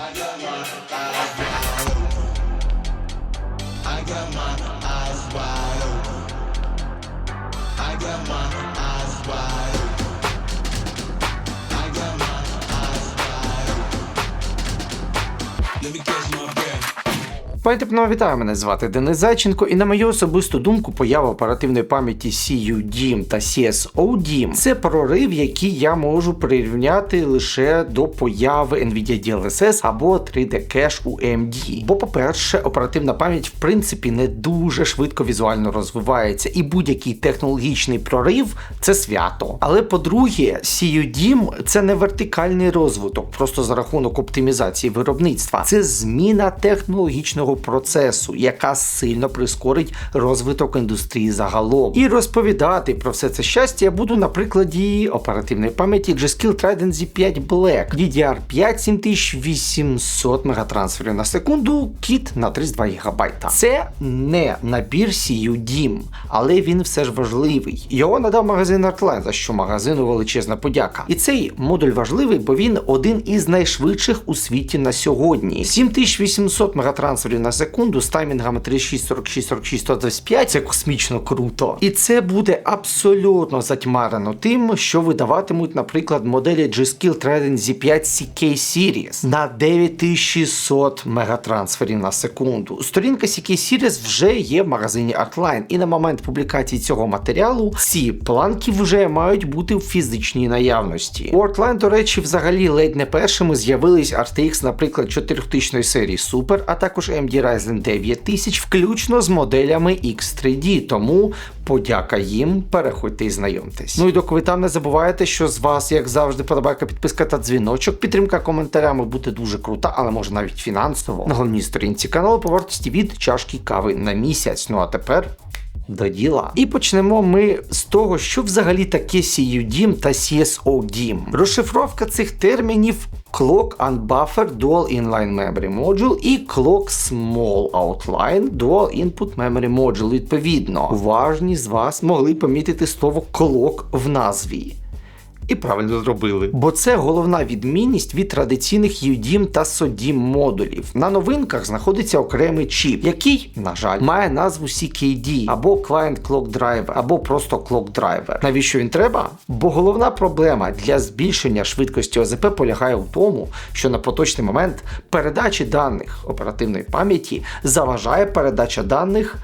Let me guess. Пані Тепнова, вітаю, мене звати Денис Зайченко, і на мою особисту думку, поява оперативної пам'яті CU-DIMM та CSO-DIMM – це прорив, який я можу прирівняти лише до появи NVIDIA DLSS або 3D Cache у AMD. Бо, по-перше, оперативна пам'ять в принципі не дуже швидко візуально розвивається, і будь-який технологічний прорив це свято. Але по-друге, CU-DIMM – це не вертикальний розвиток, просто за рахунок оптимізації виробництва. Це зміна технологічного процесу, яка сильно прискорить розвиток індустрії загалом. І розповідати про все це щастя я буду на прикладі оперативної пам'яті G-Skill Trident Z5 Black DDR5 7800 мегатрансферів на секунду, кіт на 32 ГБ. Це не набір CU-DIMM, але він все ж важливий. Його надав магазин Artline, за що магазину величезна подяка. І цей модуль важливий, бо він один із найшвидших у світі на сьогодні. 7800 мегатрансферів на секунду з таймінгами 36, 46, 46, 125 це космічно круто. І це буде абсолютно затьмарено тим, що видаватимуть, наприклад, моделі G-Skill Trident Z5 CK Series на 9600 мегатрансферів на секунду. Сторінка CK Series вже є в магазині Artline, і на момент публікації цього матеріалу ці планки вже мають бути в фізичній наявності. У Artline, до речі, взагалі ледь не першими з'явились RTX, наприклад, 4000 серії Super, а також AMD Ryzen 9000, включно з моделями X3D. Тому подяка їм, переходьте і знайомтесь. Ну і доки ви не забувайте, що з вас, як завжди, подобайка, підписка та дзвіночок. Підтримка коментарями буде дуже крута, але може навіть фінансово. На головній сторінці каналу по вартості від чашки кави на місяць. Ну а тепер. До діла. І почнемо ми з того, що взагалі таке CU-DIMM та CSO-DIM. Розшифровка цих термінів Clock Unbuffered Dual Inline Memory Module і Clock Small Outline Dual Input Memory Module. Відповідно, уважні з вас могли помітити слово clock в назві. І правильно зробили. Бо це головна відмінність від традиційних UDIM та SODIM модулів. На новинках знаходиться окремий чіп, який, на жаль, має назву CKD або Client Clock Driver, або просто Clock Driver. Навіщо він треба? Бо головна проблема для збільшення швидкості ОЗП полягає в тому, що на поточний момент передачі даних оперативної пам'яті заважає передача даних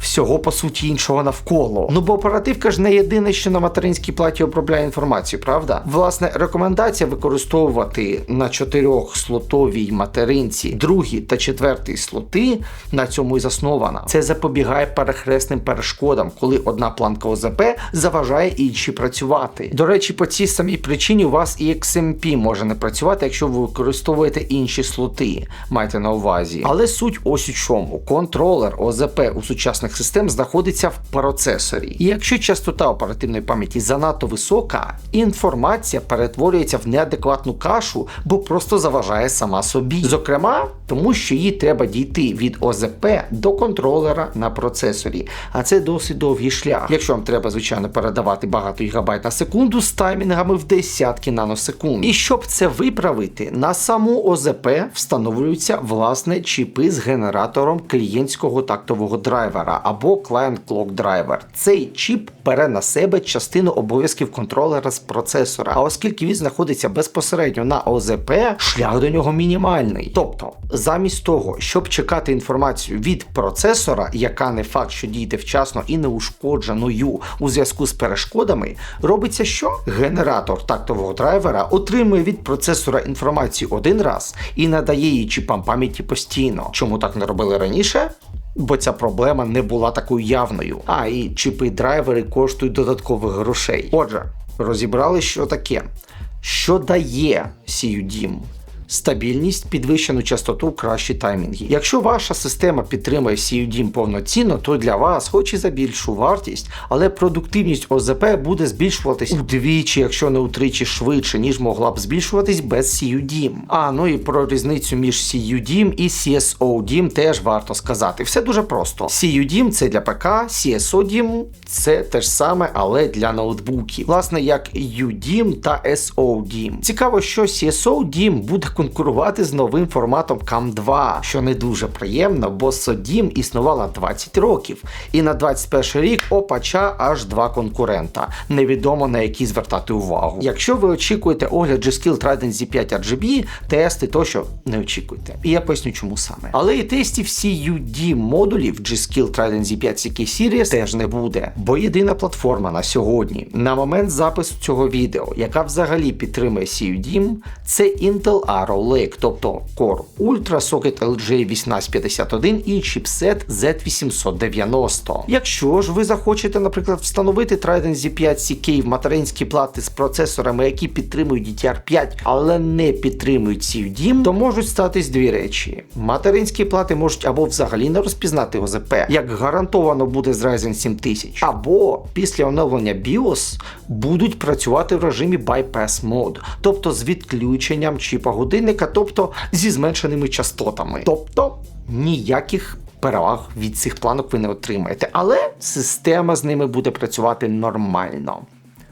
всього по суті іншого навколо. Ну бо оперативка ж не єдине, що на материнській платі обробляє інформацію, правда? Власне, рекомендація використовувати на чотирьохслотовій материнці другий та четвертий слоти на цьому і заснована. Це запобігає перехресним перешкодам, коли одна планка ОЗП заважає іншій працювати. До речі, по цій самій причині у вас і XMP може не працювати, якщо ви використовуєте інші слоти. Майте на увазі. Але суть ось у чому: контролер ОЗП у сучасних систем знаходиться в процесорі. І якщо частота оперативної пам'яті занадто висока, інформація перетворюється в неадекватну кашу, бо просто заважає сама собі. Зокрема, тому що їй треба дійти від ОЗП до контролера на процесорі. А це досить довгий шлях. Якщо вам треба, звичайно, передавати багато гігабайт на секунду з таймінгами в десятки наносекунд. І щоб це виправити, на саму ОЗП встановлюються власне чіпи з генератором клієнтського тактового драйвера або Client Clock Driver. Цей чіп бере на себе частину обов'язків контролера з процесора. А оскільки він знаходиться безпосередньо на ОЗП, шлях до нього мінімальний. Тобто, замість того, щоб чекати інформацію від процесора, яка не факт, що дійде вчасно і неушкодженою у зв'язку з перешкодами, робиться що? Генератор тактового драйвера отримує від процесора інформацію один раз і надає її чіпам пам'яті постійно. Чому так не робили раніше? Бо ця проблема не була такою явною. А і чіпи драйвери коштують додаткових грошей. Отже, розібрали, що таке, що дає CUDIM. Стабільність, підвищену частоту, кращі таймінги. Якщо ваша система підтримує CUDIM повноцінно, то для вас, хоч і за більшу вартість, але продуктивність ОЗП буде збільшуватись удвічі, якщо не утричі швидше, ніж могла б збільшуватись без CUDIM. А ну і про різницю між CUDIM і CSODIM теж варто сказати. Все дуже просто. CUDIM це для ПК, CSODIM це те ж саме, але для ноутбуків. Власне, як UDIM та SODIM. Цікаво, що CSODIM буде конкурувати з новим форматом cam 2 що не дуже приємно, бо SODIM існувала 20 років. І на 21 рік опача аж два конкурента. Невідомо на які звертати увагу. Якщо ви очікуєте огляд G-Skill Trident Z5 RGB, тести тощо не очікуйте. І я поясню, чому саме. Але і тестів CUD модулів G-Skill Trident Z5 CK Series теж не буде. Бо єдина платформа на сьогодні, на момент запису цього відео, яка взагалі підтримує CUDIM, це Intel Arrow Lake, тобто Core Ultra Socket LJ 1851 і чіпсет Z890. Якщо ж ви захочете, наприклад, встановити Trident Z5 CK в материнські плати з процесорами, які підтримують DDR5, але не підтримують CUDIM, то можуть статись дві речі. Материнські плати можуть або взагалі не розпізнати ОЗП, як гарантовано буде з Ryzen 7000, або після оновлення BIOS будуть працювати в режимі Bypass Mode, тобто з відключенням чіпа годинника, тобто зі зменшеними частотами. Тобто ніяких переваг від цих планок ви не отримаєте, але система з ними буде працювати нормально.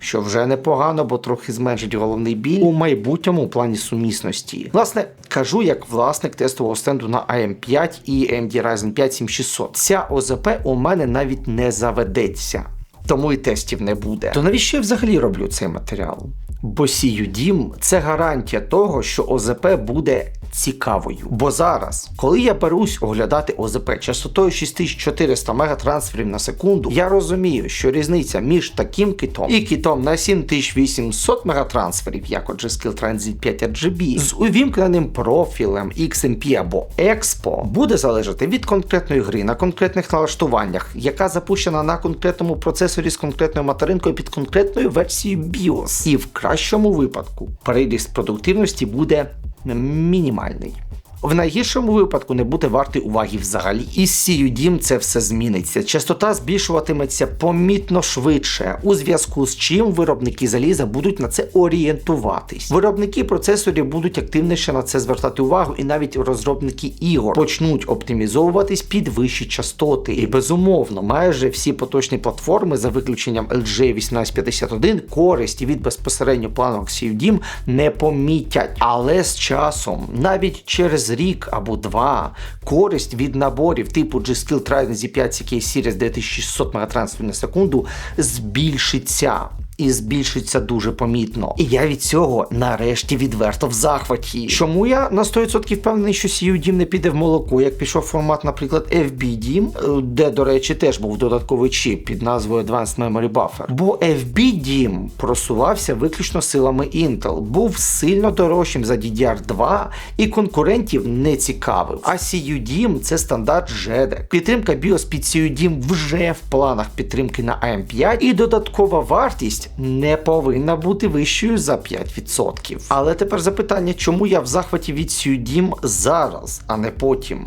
Що вже непогано, бо трохи зменшить головний біль у майбутньому плані сумісності. Власне, кажу як власник тестового стенду на AM5 і AMD Ryzen 5 7600. Ця ОЗП у мене навіть не заведеться, тому і тестів не буде. То навіщо я взагалі роблю цей матеріал? Бо дім – це гарантія того, що ОЗП буде цікавою. Бо зараз, коли я берусь оглядати ОЗП частотою 6400 мегатрансферів на секунду, я розумію, що різниця між таким китом і китом на 7800 мегатрансферів, як от G-Skill Transit 5 RGB, з увімкненим профілем XMP або EXPO, буде залежати від конкретної гри на конкретних налаштуваннях, яка запущена на конкретному процесорі з конкретною материнкою під конкретною версією BIOS. І в кращому випадку приріст продуктивності буде мінімальний. В найгіршому випадку не буде вартий уваги взагалі. І з CUDIM це все зміниться. Частота збільшуватиметься помітно швидше, у зв'язку з чим виробники заліза будуть на це орієнтуватись. Виробники процесорів будуть активніше на це звертати увагу, і навіть розробники ігор почнуть оптимізовуватись під вищі частоти. І безумовно, майже всі поточні платформи, за виключенням LG 1851, користі від безпосередньо планових CUDIM не помітять. Але з часом, навіть через рік або два користь від наборів типу G-Skill Trident Z5 CK Series 9600 мегатрансферів на секунду збільшиться. І збільшиться дуже помітно. І я від цього нарешті відверто в захваті. Чому я на 100% впевнений, що CUDIM не піде в молоко, як пішов формат, наприклад, FBDIM, е, де, до речі, теж був додатковий чіп під назвою Advanced Memory Buffer. Бо FBDIM просувався виключно силами Intel, був сильно дорожчим за DDR2 і конкурентів не цікавив. А CUDIM це стандарт JEDEC. Підтримка BIOS під CUDIM вже в планах підтримки на AM5 і додаткова вартість не повинна бути вищою за 5%. Але тепер запитання, чому я в захваті від Сюдім зараз, а не потім?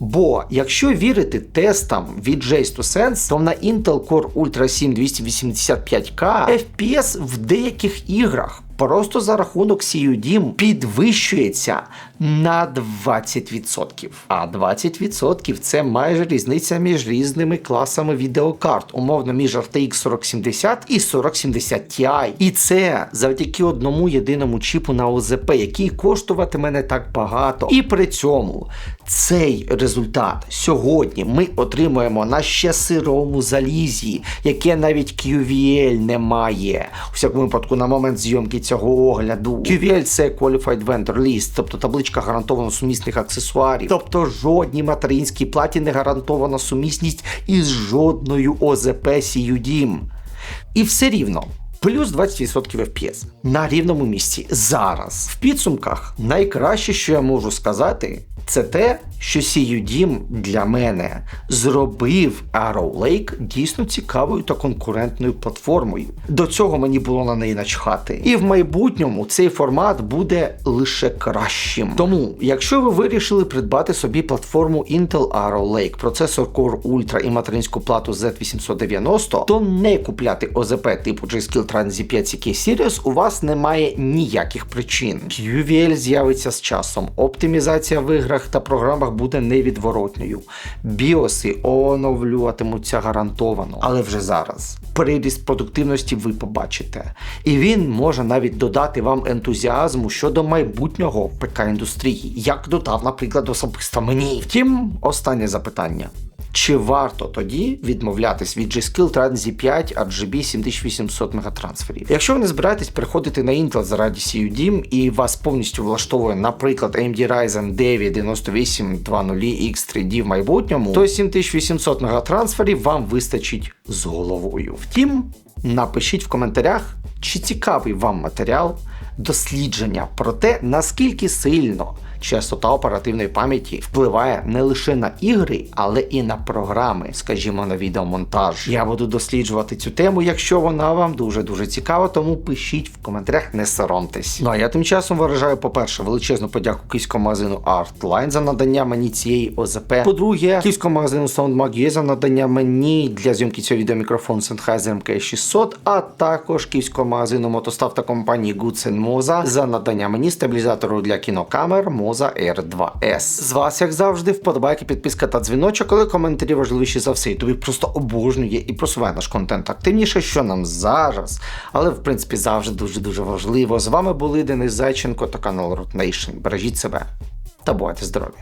Бо якщо вірити тестам від Jace to Sense, то на Intel Core Ultra 7 285K FPS в деяких іграх просто за рахунок CUDIM підвищується на 20%. А 20% це майже різниця між різними класами відеокарт, умовно між RTX 4070 і 4070 Ti. І це завдяки одному єдиному чіпу на ОЗП, який коштуватиме не так багато. І при цьому цей результат сьогодні ми отримуємо на ще сирому залізі, яке навіть QVL не має. У всякому випадку, на момент зйомки цього огляду. QVL це Qualified Vendor List, тобто табличка гарантовано сумісних аксесуарів. Тобто жодній материнській платі не гарантована сумісність із жодною ОЗП CUDIM. І все рівно. Плюс 20% FPS на рівному місці зараз. В підсумках найкраще, що я можу сказати, це те, що CUDIM для мене зробив Arrow Lake дійсно цікавою та конкурентною платформою. До цього мені було на неї начхати. І в майбутньому цей формат буде лише кращим. Тому, якщо ви вирішили придбати собі платформу Intel Arrow Lake, процесор Core Ultra і материнську плату Z890, то не купляти ОЗП типу G-Skill Trident Z5 CK Series у вас немає ніяких причин. QVL з'явиться з часом, оптимізація в софтверах та програмах буде невідворотньою. Біоси оновлюватимуться гарантовано, але вже зараз. Приріст продуктивності ви побачите. І він може навіть додати вам ентузіазму щодо майбутнього ПК-індустрії, як додав, наприклад, особисто мені. Втім, останнє запитання. Чи варто тоді відмовлятись від G-Skill Tran 5 RGB 7800 мегатрансферів? Якщо ви не збираєтесь переходити на Intel заради CUDIM і вас повністю влаштовує, наприклад, AMD Ryzen 9 9820 X3D в майбутньому, то 7800 мегатрансферів вам вистачить з головою. Втім, напишіть в коментарях, чи цікавий вам матеріал дослідження про те, наскільки сильно частота оперативної пам'яті впливає не лише на ігри, але і на програми, скажімо, на відеомонтаж. Я буду досліджувати цю тему, якщо вона вам дуже дуже цікава, тому пишіть в коментарях, не соромтесь. Ну а я тим часом виражаю, по-перше, величезну подяку київському магазину Artline за надання мені цієї ОЗП. По-друге, київському магазину SoundMag за надання мені для зйомки цього відео мікрофон Sennheiser MK600, а також київського магазину Мотостав та компанії Goodsen Moza за надання мені стабілізатору для кінокамер Moza R2S. З вас, як завжди, вподобайки, підписка та дзвіночок, але коментарі важливіші за все. І тобі просто обожнює і просуває наш контент активніше, що нам зараз, але в принципі завжди дуже дуже важливо. З вами були Денис Зайченко та канал Root Nation. Бережіть себе та бувайте здорові!